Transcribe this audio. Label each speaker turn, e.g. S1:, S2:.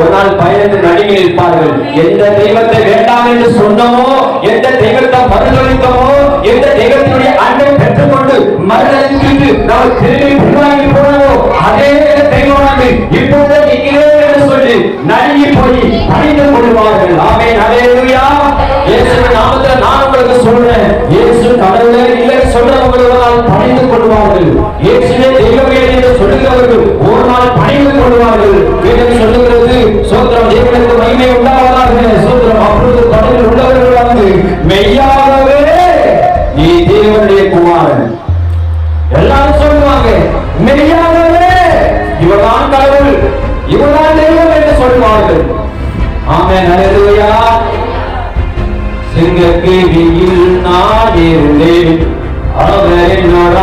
S1: ஒரு நாள் பயந்து நடுங்கி நிற்பார்கள். எந்த தெய்வத்தை வேண்டாம் என்று சொன்னமோ எந்த தெய்வத்தை மறுதளித்தமோ எந்த தெய்வத்தினுடைய அன்பை பெற்றுக்கொண்டு மறுதளித்து நாம் திரும்பி பின்வாங்கி போனோமோ அதே தெய்வமானது இப்போது நீங்களே என்று சொல்லி நடுங்கி போய் பணிந்து கொள்வார்கள். ஆமே நடையா இயேசு நாமத்துல நான் உங்களுக்கு சொல்றேன். இயேசு கடவுளே இல்லை சொல்றவர்கள் பணிந்து கொள்வார்கள். இயேசுவே தெய்வமே என்று சொல்லுகிறவர்கள் ஒரு நாள் பணிந்து கொள்வார்கள். செய்யாதவே நீ தேவனுடைய குமாரன். எல்லாரும் சொல்லுவாங்க மெய்யாதவே இவர்தான் கடவுள் இவர்தான் தெய்வம் என்று சொல்லுவார்கள். ஆமே நல்லதுவையா சிங்க கேடியில் நான் இருந்தேன். அவர் என்னோட